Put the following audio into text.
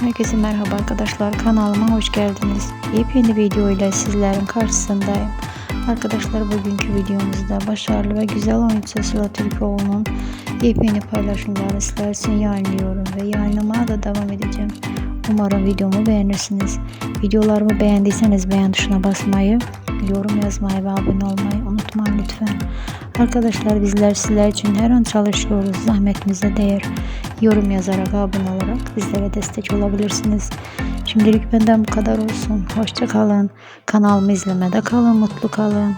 Herkese merhaba arkadaşlar kanalıma hoş geldiniz. Yepyeni video ile sizlerin karşısındayım. Arkadaşlar bugünkü videomuzda başarılı ve güzel oyuncu Sıla Türkoğlu'nun yepyeni paylaşımlarını sizler yayınlıyorum ve yayınlamaya da devam edeceğim. Umarım videomu beğenirsiniz. Videolarımı beğendiyseniz beğen tuşuna basmayı, yorum yazmayı ve abone olmayı unutmayın lütfen. Arkadaşlar bizler sizler için her an çalışıyoruz. Zahmetimize değer. Yorum yazarak, abone olarak bizlere destek olabilirsiniz. Şimdilik benden bu kadar olsun. Hoşça kalın. Kanalımı izlemede kalın, mutlu kalın.